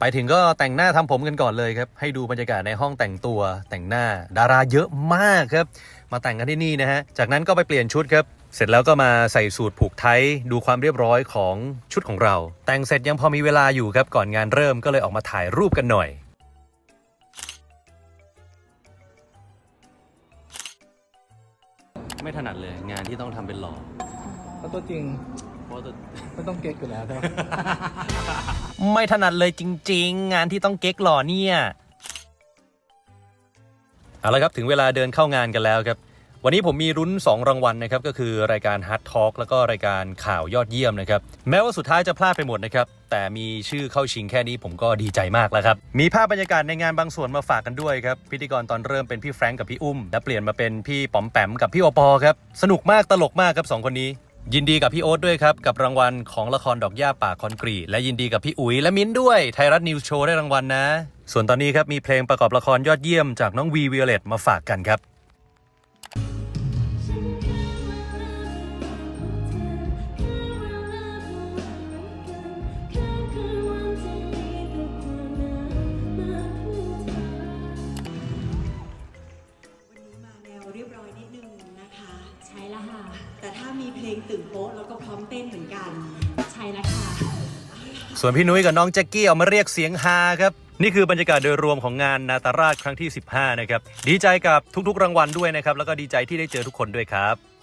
ไปถึงก็แต่งหน้าทำผมกันก่อนเลยครับ ให้ดูบรรยากาศในห้องแต่งตัวแต่งหน้าดาราเยอะมากครับ มาแต่งกันที่นี่นะฮะ จากนั้นก็ไปเปลี่ยนชุดครับ เสร็จแล้วก็มาใส่สูตรผูกไทยดูความเรียบร้อยของชุดของเรา แต่งเสร็จยังพอมีเวลาอยู่ครับก่อนงานเริ่มก็เลยออกมาถ่ายรูปกันหน่อยไม่ถนัดเลยงานที่ต้องทำเป็นหล่อเพราะตัวจริงเพราะตัว ไม่ต้องเก๊กอยู่แล้วใช่ไหมไม่ถนัดเลยจริง ๆ งานที่ต้องเก๊กหล่อเนี่ยเอาละครับถึงเวลาเดินเข้างานกันแล้วครับ วันนี้ผมมีรุ้น 2 รางวัลนะครับ ก็คือรายการ Hard Talk แล้วก็รายการข่าวยอดเยี่ยมนะครับ แม้ว่าสุดท้ายจะพลาดไปหมดนะครับ แต่มีชื่อเข้าชิงแค่นี้ผมก็ดีใจมากแล้วครับ มีภาพบรรยากาศในงานบางส่วนมาฝากกันด้วยครับ พิธีกรตอนเริ่มเป็นพี่แฟรงก์กับพี่อุ้ม และเปลี่ยนมาเป็นพี่ป๋อมแปมกับพี่โอปอครับสนุกมากตลกมากครับสองคนนี้ ยินดีกับพี่โอ๊ตด้วยครับ กับรางวัลของละครดอกหญ้าป่าคอนกรีตและยินดีกับพี่อุ๋ยและมิ้นด้วย ไทยรัฐนิวส์โชว์ได้รางวัลนะ ส่วนตอนนี้ครับมีเพลงประกอบละครยอดเยี่ยมจากน้องวีวิโอเลตมาฝากกันครับ แต่ถ้ามีเพลงตื่นโป๊ะแล้วก็พร้อมเต้นเหมือนกัน ใช่แล้วค่ะ ส่วนพี่นุ้ยกับน้องแจ็กกี้เอามาเรียกเสียงฮาครับ นี่คือบรรยากาศโดยรวมของงานนาตาราชครั้งที่ 15 นะครับ ดีใจกับทุกๆรางวัลด้วยนะครับ แล้วก็ดีใจที่ได้เจอทุกคนด้วยครับ